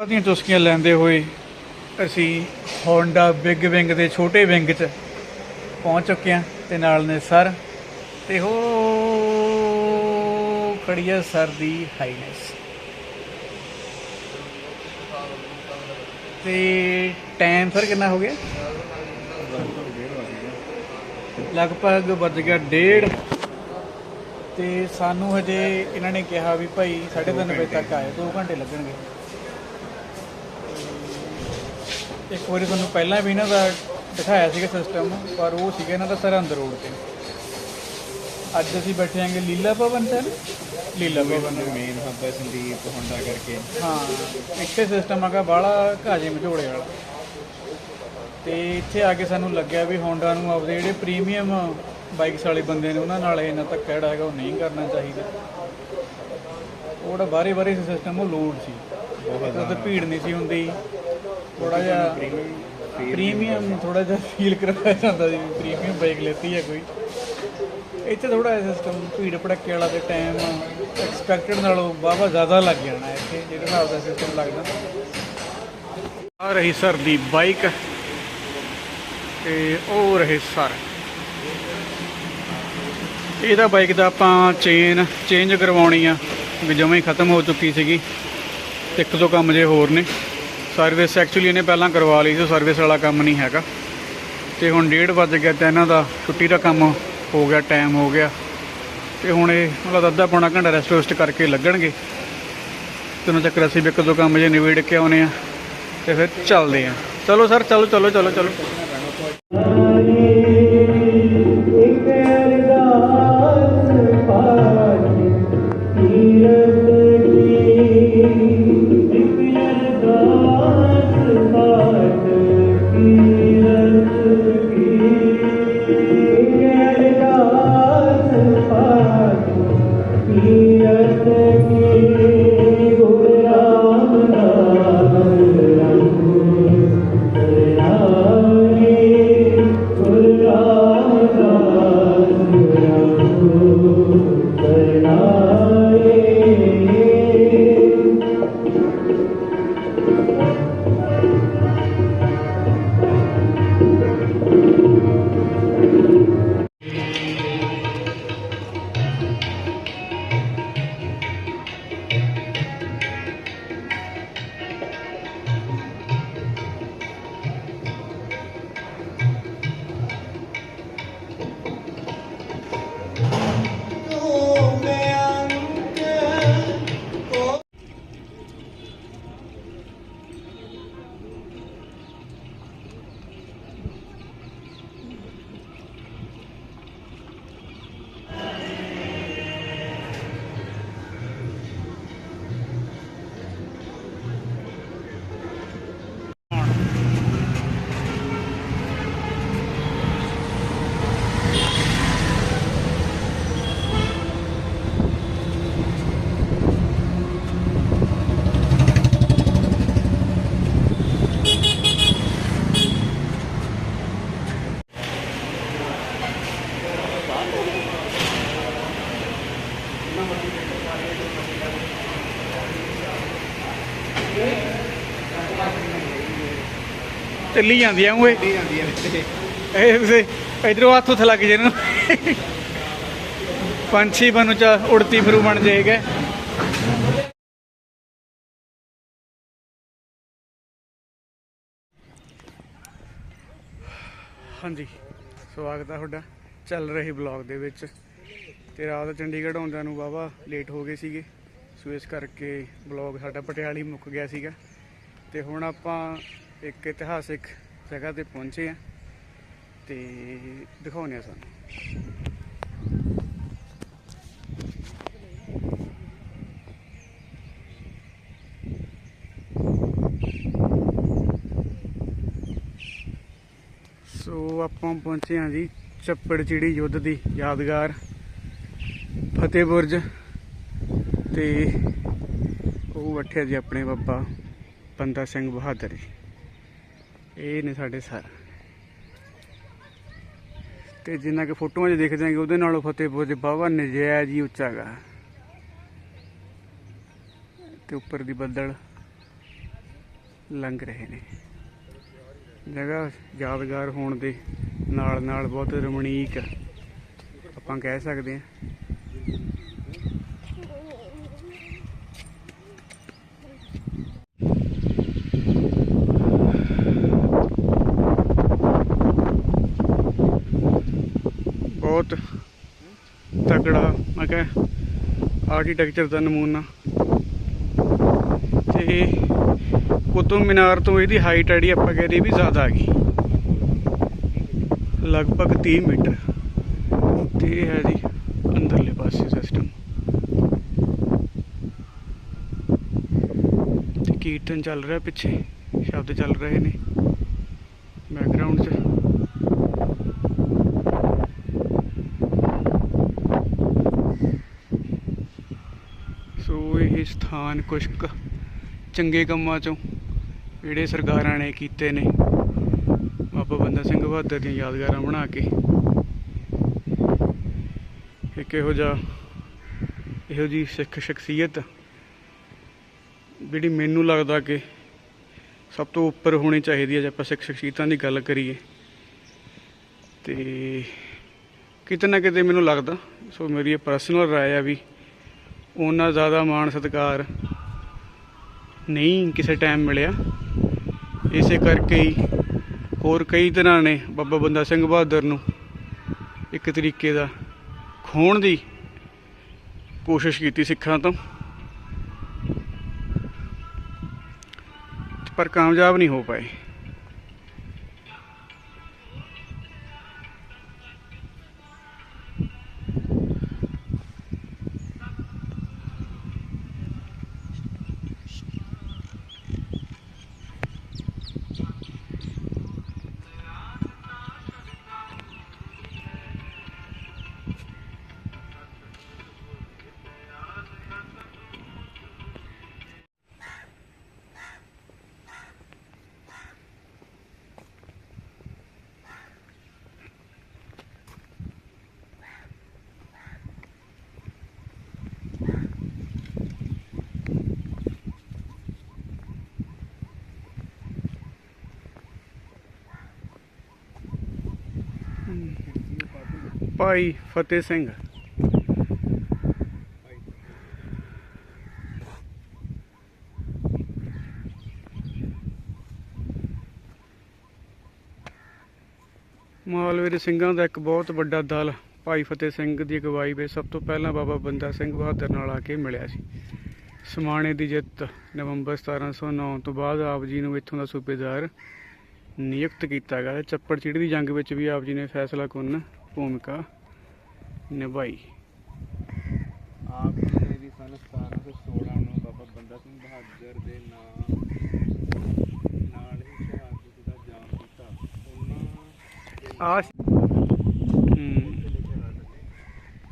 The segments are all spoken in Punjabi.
ਦੀਆਂ ਚੁਸਕੀਆਂ ਲੈਂਦੇ ਹੋਏ ਅਸੀਂ ਹੋਂਡਾ ਬਿਗ ਵਿੰਗ ਦੇ ਛੋਟੇ ਵਿੰਗ 'ਚ ਪਹੁੰਚ ਚੁੱਕੇ ਹਾਂ ਤੇ ਨਾਲ ਨੇ ਸਰ ਤੇ ਹੋ ਖੜੀ ਹੈ ਸਰ ਦੀ ਹਾਈਨੈਸ। ਤੇ ਟਾਈਮ ਸਰ ਕਿੰਨਾ ਹੋ ਗਿਆ? ਲਗਭਗ ਵੱਜ ਗਿਆ ਡੇਢ। ਤੇ ਸਾਨੂੰ ਹਜੇ ਇਹਨਾਂ ਨੇ ਕਿਹਾ ਵੀ ਭਾਈ 3:30 ਵਜੇ ਤੱਕ ਆਏ 2 ਘੰਟੇ ਲੱਗਣਗੇ। ਇੱਕ ਵਾਰੀ ਤੁਹਾਨੂੰ ਪਹਿਲਾਂ ਵੀ ਇਹਨਾਂ ਦਾ ਦਿਖਾਇਆ ਸੀਗਾ ਸਿਸਟਮ ਪਰ ਉਹ ਸੀਗਾ ਇਹਨਾਂ ਦਾ ਸਰਹੰਦ ਰੋਡ ਤੇ। ਅੱਜ ਅਸੀਂ ਬੈਠੇ ਆਂਗੇ ਲੀਲਾ ਭਵਨ ਤੇ ਨਾ? ਲੀਲਾ ਭਵਨ। ਮੇਨ ਹੱਬ ਹੈ ਸੰਦੀਪ ਹੋਂਡਾ ਕਰਕੇ। ਹਾਂ ਇੱਥੇ ਸਿਸਟਮ ਹੈਗਾ ਬਾਹਲਾ ਘਾਜੇ ਮਝੋੜੇ ਵਾਲਾ। ਤੇ ਇੱਥੇ ਆ ਕੇ ਸਾਨੂੰ ਲੱਗਿਆ ਵੀ ਹੋਂਡਾ ਨੂੰ ਆਪਦੇ ਜਿਹੜੇ ਪ੍ਰੀਮੀਅਮ ਬਾਈਕਸ ਵਾਲੇ ਬੰਦੇ ਨੇ ਉਹਨਾਂ ਨਾਲ ਇਹਨਾਂ ਤੱਕ ਕਿਹੜਾ ਹੈਗਾ ਉਹ ਨਹੀਂ ਕਰਨਾ ਚਾਹੀਦਾ। ਉਹ ਜਿਹੜਾ ਬਾਰੇ ਬਾਰੇ ਸਿਸਟਮ ਉਹ ਲੋਡ ਸੀ। ਬਹੁਤ ਜ਼ਿਆਦਾ। ਭੀੜ ਨਹੀਂ ਸੀ ਹੁੰਦੀ। ਥੋੜਾ ਜਿਹਾ ਪ੍ਰੀਮੀਅਮ ਥੋੜਾ ਜਿਹਾ ਫੀਲ ਕਰਾਇਆ ਜਾਂਦਾ ਸੀ ਪ੍ਰੀਮੀਅਮ ਬਾਈਕ ਲੈਤੀ ਹੈ ਕੋਈ। ਇੱਥੇ ਥੋੜਾ ਜਿਹਾ ਸਿਸਟਮ ਭੀੜ ਭੜੱਕੇ ਵਾਲਾ ਤੇ ਟਾਈਮ ਐਕਸਪੈਕਟਡ ਨਾਲੋਂ ਵਾਹਵਾ ਜ਼ਿਆਦਾ ਲੱਗ ਜਾਣਾ ਇੱਥੇ ਜਿਹੜੇ ਹਿਸਾਬ ਦਾ ਸਿਸਟਮ ਲੱਗਦਾ। ਆ ਰਹੀ ਸਰ ਦੀ ਬਾਈਕ ਤੇ ਉਹ ਰਹੇ ਸਰ। ਇਹਦਾ ਬਾਈਕ ਦਾ ਆਪਾਂ ਚੇਨ ਚੇਂਜ ਕਰਵਾਉਣੀ ਆ ਵੀ ਜਮਾਂ ਖਤਮ ਹੋ ਚੁੱਕੀ ਸੀਗੀ। ਇੱਕ ਦੋ ਕੰਮ ਜੇ ਹੋਰ ਨੇ। ਸਰਵਿਸ ਐਕਚੁਅਲੀ ਇਹਨੇ ਪਹਿਲਾਂ ਕਰਵਾ ਲਈ ਸੀ, ਸਰਵਿਸ ਵਾਲਾ ਕੰਮ ਨਹੀਂ ਹੈਗਾ। ਤੇ ਹੁਣ 1:30 ਵੱਜ ਗਿਆ ਤਾਂ ਇਹਨਾਂ ਦਾ ਛੁੱਟੀ ਦਾ ਕੰਮ ਹੋ ਗਿਆ ਟਾਈਮ ਹੋ ਗਿਆ। ਤੇ ਹੁਣ ਇਹ ਮਤਲਬ ਅੱਧਾ ਪੌਣਾ ਘੰਟਾ ਰੈਸਟ ਰੁਸਟ ਕਰਕੇ ਲੱਗਣਗੇ। ਤੇ ਉਹਨਾਂ ਚੱਕਰ ਅਸੀਂ ਵੀ ਇੱਕ ਦੋ ਕੰਮ ਜੇ ਨਿਬੇੜ ਕੇ ਆਉਨੇ ਆ, ਤੇ ਫਿਰ ਚੱਲਦੇ ਆ। ਚਲੋ ਸਰ, ਚਲੋ ਚਲੋ ਚਲੋ ਚਲੋ। ਚੱਲੀ ਓਏ ਜਾਂਦੀ ਹੈ ਵਿੱਚ ਇਹ। ਤੁਸੀਂ ਇਧਰੋਂ ਹੱਥ ਉੱਥੇ ਲੱਗ ਜੇ ਪੰਛੀ ਬਣੂ ਚਾ ਉੜਤੀ ਫਿਰੂ ਬਣ ਜਾਏਗਾ। ਹਾਂਜੀ ਸਵਾਗਤ ਹੈ ਤੁਹਾਡਾ। ਚੱਲ ਰਹੀ ਬਲੌਗ ਦੇ ਵਿੱਚ। ਤੇ ਰਾਤ ਚੰਡੀਗੜ੍ਹ ਆਉਂਦਿਆਂ ਨੂੰ ਵਾਹਵਾ ਲੇਟ ਹੋ ਗਏ ਸੀਗੇ। ਸੋ ਇਸ ਕਰਕੇ ਬਲੌਗ ਸਾਡਾ ਪਟਿਆਲੀ ਮੁੱਕ ਗਿਆ ਸੀਗਾ। ਤੇ ਹੁਣ ਆਪਾਂ ਇੱਕ ਇਤਿਹਾਸਿਕ ਜਗ੍ਹਾ ਤੇ ਪਹੁੰਚੇ ਆ ਤੇ ਦਿਖਾਉਂਦੇ ਆ ਸਾਨੂੰ। ਸੋ ਆਪਾਂ ਪਹੁੰਚੇ ਹਾਂ ਜੀ ਚੱਪੜ ਚਿੜੀ ਯੁੱਧ ਦੀ ਯਾਦਗਾਰ, ਫਤਿਹ ਬੁਰਜ ਤੇ ਉਹ ਬੈਠੇ ਜੀ ਆਪਣੇ ਬਾਬਾ ਬੰਦਾ ਸਿੰਘ ਬਹਾਦਰ ਜੀ। ਇਹ ਨੇ ਸਾਡੇ ਸਰ। ਤੇ ਜਿੰਨਾ ਕਿ ਫੋਟੋਆਂ 'ਚ ਦਿਖ ਜਾਣਗੇ ਉਹਦੇ ਨਾਲੋਂ ਫਤਿਹਪੁਰ ਦੇ ਬਾਵਾ ਨਜਾਇਜ਼ ਹੀ ਉੱਚਾ ਹੈਗਾ ਤੇ ਉੱਪਰ ਦੀ ਬੱਦਲ ਲੰਘ ਰਹੇ ਨੇ। ਜਗ੍ਹਾ ਯਾਦਗਾਰ ਹੋਣ ਦੇ ਨਾਲ ਨਾਲ ਬਹੁਤ ਰਮਣੀਕ ਆਪਾਂ ਕਹਿ ਸਕਦੇ ਹਾਂ ਬਹੁਤ ਤਕੜਾ, ਮੈਂ ਕਿਹਾ ਆਰਕੀਟੈਕਚਰ ਦਾ ਨਮੂਨਾ। ਤੇ ਕੁਤੁਬ ਮੀਨਾਰ ਤੋਂ ਇਹਦੀ ਹਾਈਟ ਜਿਹੜੀ ਆਪਾਂ ਕਹਿ ਕਹਿੰਦੇ ਵੀ ਜ਼ਿਆਦਾ ਆ ਗਈ ਲਗਭਗ 30 ਮੀਟਰ। ਤੇ ਇਹ ਹੈ ਜੀ ਅੰਦਰਲੇ ਪਾਸੇ ਸਿਸਟਮ ਤੇ ਕੀਰਤਨ ਚੱਲ ਰਿਹਾ ਪਿੱਛੇ, ਸ਼ਬਦ ਚੱਲ ਰਹੇ ਨੇ। ਬੈਕਗ੍ਰਾਉਂਡ 'ਚ ਸੋ ਇਹ ਸਥਾਨ ਕੁਛ ਚੰਗੇ ਕੰਮਾਂ ਚੋਂ ਜਿਹੜੇ ਸਰਕਾਰਾਂ ਨੇ ਕੀਤੇ ਨੇ। ਬਾਬਾ ਬੰਦਾ ਸਿੰਘ ਬਹਾਦਰ ਦੀਆਂ ਯਾਦਗਾਰਾਂ ਬਣਾ ਕੇ। ਇੱਕ ਇਹੋ ਜਿਹਾ, ਇਹੋ ਜੀ ਸਿੱਖ ਸ਼ਖਸੀਅਤ ਜਿਹੜੀ ਮੈਨੂੰ ਲੱਗਦਾ ਕਿ ਸਭ ਤੋਂ ਉੱਪਰ ਹੋਣੀ ਚਾਹੀਦੀ ਹੈ ਜੇ ਆਪਾਂ ਸਿੱਖ ਸ਼ਖਸੀਅਤਾਂ ਦੀ ਗੱਲ ਕਰੀਏ। ਤੇ ਕਿਤੇ ਨਾ ਕਿਤੇ ਮੈਨੂੰ ਲੱਗਦਾ, ਸੋ ਮੇਰੀ ਇਹ ਪਰਸਨਲ ਰਾਏ ਆ ਵੀ ਉਹਨਾਂ ਜ਼ਿਆਦਾ ਮਾਣ ਸਤਿਕਾਰ ਨਹੀਂ ਕਿਸੇ ਟਾਈਮ ਮਿਲਿਆ। ਇਸੇ ਕਰਕੇ ਹੀ ਹੋਰ ਕਈ ਤਰ੍ਹਾਂ ਨੇ ਬਾਬਾ ਬੰਦਾ ਸਿੰਘ ਬਹਾਦਰ ਨੂੰ ਇੱਕ ਤਰੀਕੇ ਦਾ ਖੋਣ ਦੀ ਕੋਸ਼ਿਸ਼ ਕੀਤੀ ਸਿੱਖਾਂ ਤੋਂ। ਪਰ ਕਾਮਯਾਬ ਨਹੀਂ ਹੋ ਪਾਏ। ਭਾਈ ਫਤਿਹ ਸਿੰਘ। ਮਾਲਵੇ ਸਿੰਘਾਂ ਦਾ ਇੱਕ ਬਹੁਤ ਵੱਡਾ ਦਲ ਭਾਈ ਫਤਿਹ ਸਿੰਘ ਦੀ ਅਗਵਾਈ ਵਿੱਚ ਸਭ ਤੋਂ ਪਹਿਲਾਂ ਬਾਬਾ ਬੰਦਾ ਸਿੰਘ ਬਹਾਦਰ ਨਾਲ ਆ ਕੇ ਮਿਲਿਆ ਸੀ। ਸਮਾਣੇ ਦੀ ਜਿੱਤ ਨਵੰਬਰ 1709 ਤੋਂ ਬਾਅਦ ਆਪ ਜੀ ਨੂੰ ਇੱਥੋਂ ਦਾ ਸੂਬੇਦਾਰ ਨਿਯੁਕਤ ਕੀਤਾ ਗਿਆ ਚੱਪੜ ਚਿੜੀ ਦੀ ਜੰਗ ਵਿੱਚ ਵੀ ਆਪ ਜੀ ਨੇ ਫੈਸਲਾ ਕੁੰਨ ਭੂਮਿਕਾ ਨਿਭਾਈ। ਆਪ ਜੀ ਨੇ ਵੀ ਸਨ 1716 ਨੂੰ ਬਾਬਾ ਬੰਦਾ ਸਿੰਘ ਬਹਾਦਰ ਦੇ ਨਾਂ ਨਾਲ ਹੀ ਸ਼ਹਾਦਤ ਦਾ ਜਾਮ ਕੀਤਾ। ਉਹਨਾਂ ਆ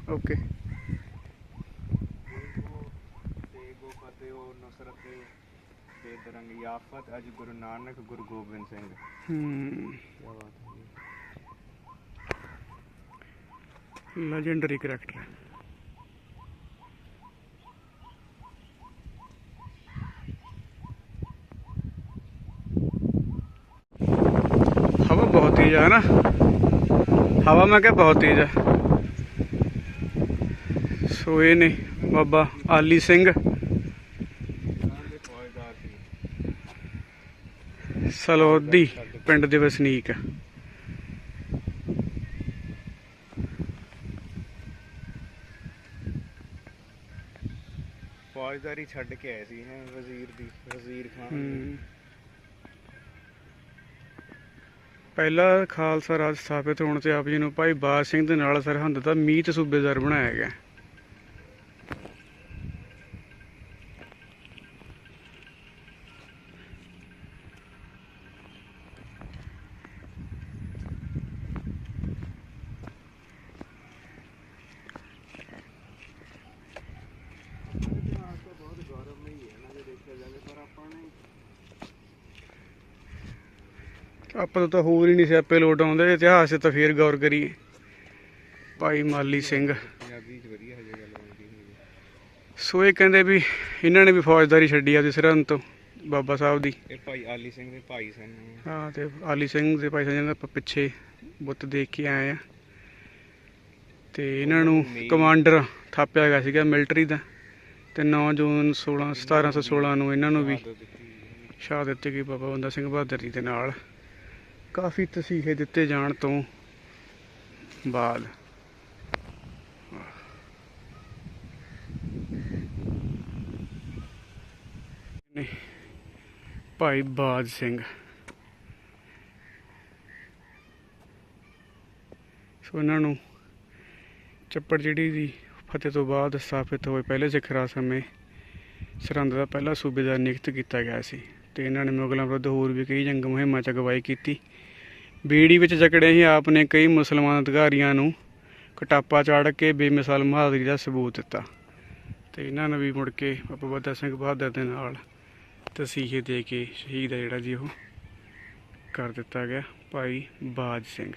ਓਕੇ। ਦੇ ਦਰੰਗ ਯਾਫਤ ਅਜ ਗੁਰੂ ਨਾਨਕ, ਗੁਰੂ ਗੋਬਿੰਦ ਸਿੰਘ। ਹੂੰ। ਲੈਜੈਂਡਰੀ ਕਰੈਕਟਰ ਹਵਾ ਬਹੁਤ ਤੇਜ਼ ਹੈ ਨਾ। ਹਵਾ ਮੈਂ ਕਿਹਾ ਬਹੁਤ ਤੇਜ਼ ਹੈ ਸੋ ਇਹ ਨੇ ਬਾਬਾ ਆਲੀ ਸਿੰਘ ਉਹਨਾਂ ਦੇ ਫੌਜਦਾਰ ਸੀ ਸਲੌਦੀ ਪਿੰਡ ਦੇ ਵਸਨੀਕ। ਫੌਜਦਾਰੀ ਛੱਡ ਕੇ ਆਏ ਸੀ ਹੈ ਵਜ਼ੀਰ ਦੀ ਵਜ਼ੀਰ ਖਾਨ ਪਹਿਲਾ ਖਾਲਸਾ ਰਾਜ ਸਥਾਪਿਤ ਹੋਣ ਤੇ ਆਪ ਜੀ ਨੂੰ ਭਾਈ ਬਾਜ ਸਿੰਘ ਦੇ ਨਾਲ ਸਰਹੰਦ ਦਾ ਮੀਤ ਸੂਬੇਦਾਰ ਬਣਾਇਆ ਗਿਆ ਇਤਿਹਾਸ ਤਾਂ ਬਹੁਤ ਗੌਰਵਮਈ ਹੈ ਨਾ ਜੇ ਦੇਖਿਆ ਜਾਵੇ ਪਰ ਆਪਾਂ ਨੇ ਆਪਾਂ ਨੂੰ ਤਾਂ ਹੋਰ ਹੀ ਨਹੀਂ ਸਿਆਪੇ ਲੋਟ ਆਉਂਦੇ ਇਤਿਹਾਸ ਤਾਂ ਫੇਰ ਗੌਰ ਕਰੀਏ। ਭਾਈ ਮਾਲੀ ਸਿੰਘ। ਸੋ ਇਹ ਕਹਿੰਦੇ ਵੀ ਇਹਨਾਂ ਨੇ ਵੀ ਫੌਜਦਾਰੀ ਛੱਡੀ ਆਪਦੀ ਸਰਹੰਦ ਤੋਂ ਬਾਬਾ ਸਾਹਿਬ ਦੀ। ਇਹ ਭਾਈ ਆਲੀ ਸਿੰਘ ਦੇ ਭਾਈ ਸਨ। ਹਾਂ ਤੇ ਆਲੀ ਸਿੰਘ ਦੇ ਭਾਈ ਦਾ ਆਪਾਂ ਪਿੱਛੇ ਬੁੱਤ ਦੇਖ ਕੇ ਆਏ ਆ। ਤੇ ਇਹਨਾਂ ਨੂੰ ਕਮਾਂਡਰ ਥਾਪਿਆ ਗਿਆ ਸੀਗਾ ਮਿਲਟਰੀ ਦਾ ਤੇ 9 ਜੂਨ 16 1716 ਨੂੰ ਇਹਨਾਂ ਨੂੰ ਵੀ ਸ਼ਹਾਦਤ ਦਿੱਤੀ। ਸ਼ਾਹ ਦਿੱਤੀ ਗਈ ਬਾਬਾ ਬੰਦਾ ਸਿੰਘ ਬਹਾਦਰ ਜੀ ਦੇ ਨਾਲ। ਕਾਫੀ ਤਸੀਹੇ ਦਿੱਤੇ ਜਾਣ ਤੋਂ ਬਾਅਦ। ਭਾਈ ਬਾਜ ਸਿੰਘ। ਸੋ ਇਹਨਾਂ ਨੂੰ ਚੱਪੜ ਜਿਹੜੀ ਦੀ ਫਤਿਹ ਤੋਂ ਬਾਅਦ ਸਥਾਪਿਤ ਹੋਏ ਪਹਿਲੇ ਸਿੱਖ ਰਾਜ ਸਮੇਂ ਸਰਹੰਦ ਦਾ ਪਹਿਲਾ ਸੂਬੇਦਾਰ ਨਿਯੁਕਤ ਕੀਤਾ ਗਿਆ ਸੀ ਤੇ ਇਹਨਾਂ ਨੇ ਮੁਗਲਾਂ ਵਿਰੁੱਧ ਹੋਰ ਵੀ ਕਈ ਜੰਗ ਮੁਹਿੰਮਾਂ 'ਚ ਅਗਵਾਈ ਕੀਤੀ। ਬੀੜੀ ਵਿੱਚ ਜਕੜੇ ਹੀ ਆਪ ਨੇ ਕਈ ਮੁਸਲਮਾਨ ਅਧਿਕਾਰੀਆਂ ਨੂੰ ਕਟਾਪਾ ਚਾੜ ਕੇ ਬੇਮਿਸਾਲ ਬਹਾਦਰੀ ਦਾ ਸਬੂਤ ਦਿੱਤਾ। ਤੇ ਇਹਨਾਂ ਨੇ ਵੀ ਮੁੜ ਕੇ ਬਾਬਾ ਬੰਦਾ ਸਿੰਘ ਬਹਾਦਰ ਦੇ ਨਾਲ ਤਸੀਹੇ ਦੇ ਕੇ ਸ਼ਹੀਦ ਆ ਜਿਹੜਾ ਜੀ ਉਹ ਕਰ ਦਿੱਤਾ ਗਿਆ ਭਾਈ ਬਾਜ ਸਿੰਘ।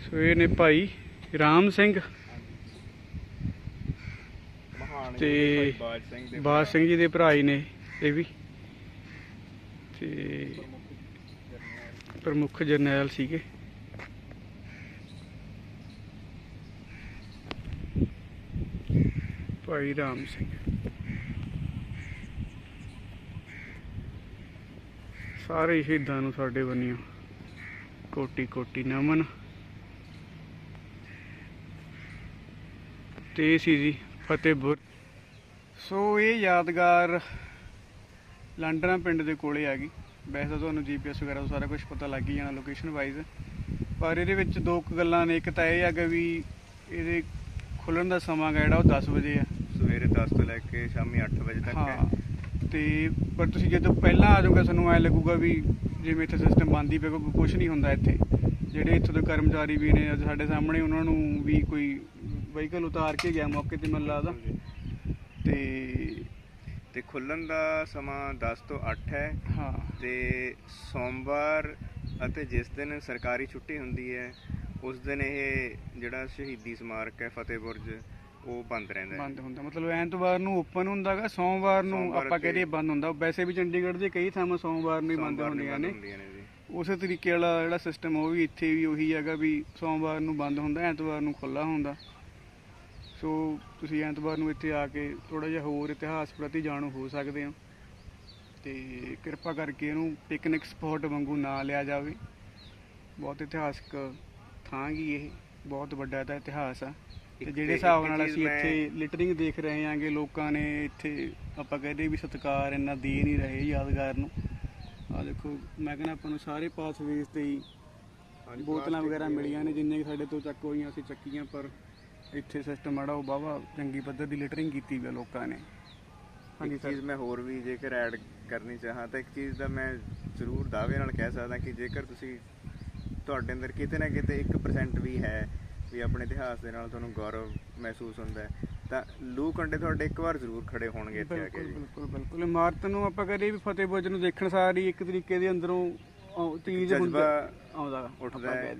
ਸੋ ਇਹ ਨੇ ਭਾਈ ਰਾਮ ਸਿੰਘ ਮਹਾਨ ਤੇ ਬਾਜ ਸਿੰਘ ਜੀ ਦੇ ਭਰਾ ਹੀ ਨੇ ਇਹ ਵੀ। ਤੇ ਪ੍ਰਮੁੱਖ ਜਰਨੈਲ ਸੀਗੇ। ਭਾਈ ਰਾਮ ਸਿੰਘ। ਸਾਰੇ ਸ਼ਹੀਦਾਂ ਨੂੰ ਸਾਡੇ ਬੰਨਿਓ ਕੋਟੀ ਕੋਟੀ ਨਮਨ। ਤੇ ਸੀ ਜੀ ਫਤਿਹਪੁਰ। ਸੋ ਇਹ ਯਾਦਗਾਰ ਲੰਡਨਾ ਪਿੰਡ ਦੇ ਕੋਲੇ ਆ ਗਈ। ਵੈਸੇ ਤੁਹਾਨੂੰ ਜੀਪੀਐਸ ਵਗੈਰਾ ਤੋਂ ਸਾਰਾ ਕੁਝ ਪਤਾ ਲੱਗ ਹੀ ਜਾਣਾ ਲੋਕੇਸ਼ਨ ਵਾਈਜ਼ ਪਰ ਇਹਦੇ ਵਿੱਚ ਦੋ ਕੁ ਗੱਲਾਂ ਨੇ ਇੱਕ ਤਾਂ ਇਹ ਹੈਗਾ ਵੀ ਇਹਦੇ ਖੁੱਲਣ ਦਾ ਸਮਾਂ ਜਿਹੜਾ ਉਹ 10 ਵਜੇ ਆ। ਸਵੇਰੇ 10 ਤੋਂ ਲੈ ਕੇ ਸ਼ਾਮੀ 8 ਵਜੇ ਤੱਕ ਹਾਂ। ਤੇ ਪਰ ਤੁਸੀਂ ਜਦੋਂ ਪਹਿਲਾਂ ਆ ਜਾਓਗੇ ਤੁਹਾਨੂੰ ਐ ਲੱਗੂਗਾ ਵੀ ਜਿਵੇਂ ਇੱਥੇ ਸਿਸਟਮ ਬੰਦ ਹੀ ਪਿਆ ਕੋਈ ਕੁਝ ਨਹੀਂ ਹੁੰਦਾ ਇੱਥੇ। ਜਿਹੜੇ ਇੱਥੋਂ ਦੇ ਕਰਮਚਾਰੀ ਵੀ ਨੇ ਅੱਜ ਸਾਡੇ ਸਾਹਮਣੇ ਉਹਨਾਂ ਨੂੰ ਵੀ ਕੋਈ ਵਹੀਕਲ ਉਤਾਰ ਕੇ ਗਿਆ ਮੌਕੇ ਤੇ ਮੈਨੂੰ ਲੱਗਦਾ। ਤੇ ਤੇ ਖੁੱਲਣ ਦਾ ਸਮਾਂ 10 ਤੋਂ 8 ਹੈ। ਹਾਂ। ਤੇ ਸੋਮਵਾਰ ਅਤੇ ਜਿਸ ਦਿਨ ਸਰਕਾਰੀ ਛੁੱਟੀ ਹੁੰਦੀ ਹੈ ਉਸ ਦਿਨ ਇਹ ਜਿਹੜਾ ਸ਼ਹੀਦੀ ਸਮਾਰਕ ਹੈ ਫਤਿਹ ਬੁਰਜ ਉਹ ਬੰਦ ਰਹਿੰਦਾ ਹੈ ਬੰਦ ਹੁੰਦਾ। ਮਤਲਬ ਐਤਵਾਰ ਨੂੰ ਓਪਨ ਹੁੰਦਾਗਾ ਸੋਮਵਾਰ ਨੂੰ ਸੋਮਵਾਰ ਆਪਾਂ ਤੇ- ਕਹਦੇ ਬੰਦ ਹੁੰਦਾ। ਵੈਸੇ ਵੀ ਚੰਡੀਗੜ੍ਹ ਦੇ ਕਈ ਥਾਵਾਂ ਸੋਮਵਾਰ ਨੂੰ ਹੀ ਬੰਦ ਸੋਮਵਾਰ ਨੂੰ ਹੁੰਦੀਆਂ ਬੰਦ ਨੇ। ਹੁੰਦੀਆਂ ਨੇ ਜੀ। ਉਸੇ ਤਰੀਕੇ ਵਾਲਾ ਜਿਹੜਾ ਸਿਸਟਮ ਉਹ ਵੀ ਇੱਥੇ ਵੀ ਉਹੀ ਹੈਗਾ ਵੀ ਸੋਮਵਾਰ ਨੂੰ ਬੰਦ ਹੁੰਦਾ ਐਤਵਾਰ ਨੂੰ ਖੁੱਲਾ ਹੁੰਦਾ। ਸੋ ਤੁਸੀਂ ਐਤਵਾਰ ਨੂੰ ਇੱਥੇ ਆ ਕੇ ਥੋੜਾ ਜਿਹਾ ਹੋਰ ਇਤਿਹਾਸ ਪ੍ਰਤੀ ਜਾਣੂ ਹੋ ਸਕਦੇ ਹੋ। ਤੇ ਕਿਰਪਾ ਕਰਕੇ ਇਹਨੂੰ ਪਿਕਨਿਕ ਸਪੌਟ ਵਾਂਗੂ ਨਾ ਲਿਆ ਜਾਵੇ। ਬਹੁਤ ਇਤਿਹਾਸਕ ਥਾਂ ਗੀ ਇਹ। ਬਹੁਤ ਵੱਡਾ ਇਹਦਾ ਇਤਿਹਾਸ ਆ। ਤੇ ਜਿਹੜੇ ਹਿਸਾਬ ਨਾਲ ਅਸੀਂ ਇੱਥੇ ਲਿਟਰਿੰਗ ਦੇਖ ਰਹੇ ਆਂਗੇ ਲੋਕਾਂ ਨੇ ਇੱਥੇ ਆਪਾਂ ਕਹਦੇ ਵੀ ਸਤਿਕਾਰ ਇੰਨਾ ਦੇ ਨਹੀਂ ਰਹੇ ਯਾਦਗਾਰ ਨੂੰ। ਆ ਦੇਖੋ ਮੈਂ ਕਹਿੰਦਾ ਆਪਾਂ ਨੂੰ ਸਾਰੇ ਪਾਥਵੇਜ਼ ਤੇ ਹੀ ਬੋਤਲਾਂ ਵਗੈਰਾ ਮਿਲੀਆਂ ਨੇ ਜਿੰਨੇ ਕੁ ਸਾਡੇ ਤੋਂ ਚੱਕ ਹੋਈਆਂ ਅਸੀਂ ਚੱਕੀਆਂ ਪਰ ਇੱਥੇ ਸਿਸਟਮ ਆੜਾ ਉਹ ਬਾਵਾ ਚੰਗੀ ਪੱਧਰ ਦੀ ਲਿਟਰਿੰਗ ਕੀਤੀ ਵੀ ਲੋਕਾਂ ਨੇ। ਹਾਂਜੀ ਇੱਕ ਸਰ ਚੀਜ਼ ਮੈਂ ਹੋਰ ਵੀ ਜੇਕਰ ਐਡ ਕਰਨੀ ਚਾਹਾਂ ਤਾਂ ਇੱਕ ਚੀਜ਼ ਦਾ ਮੈਂ ਜ਼ਰੂਰ ਦਾਅਵੇ ਨਾਲ ਕਹਿ ਸਕਦਾ ਕਿ ਜੇਕਰ ਤੁਸੀਂ ਤੁਹਾਡੇ ਅੰਦਰ ਕਿਤੇ ਨਾ ਕਿਤੇ 1% ਵੀ ਹੈ ਵੀ ਆਪਣੇ ਇਤਿਹਾਸ ਦੇ ਨਾਲ ਤੁਹਾਨੂੰ ਗੌਰਵ ਮਹਿਸੂਸ ਹੁੰਦਾ ਹੈ। ਤਾਂ ਲੂ ਕੰਡੇ ਤੁਹਾਡੇ ਇੱਕ ਵਾਰ ਜ਼ਰੂਰ ਖੜੇ ਹੋਣਗੇ ਇੱਥੇ ਆ ਕੇ ਬਿਲਕੁਲ ਜੀ। ਬਿਲਕੁਲ ਬਿਲਕੁਲ। ਇਮਾਰਤ ਨੂੰ ਆਪਾਂ ਕਹਦੇ ਵੀ ਫਤਿਹਬੁਰਜ ਨੂੰ ਦੇਖਣ ਸਾਰ ਹੀ ਇੱਕ ਤਰੀਕੇ ਦੇ ਅੰਦਰੋਂ ਚੀਜ਼ ਜਜ਼ਬਾ ਆਉਂਦਾ ਉੱਠਦਾ ਹੈ।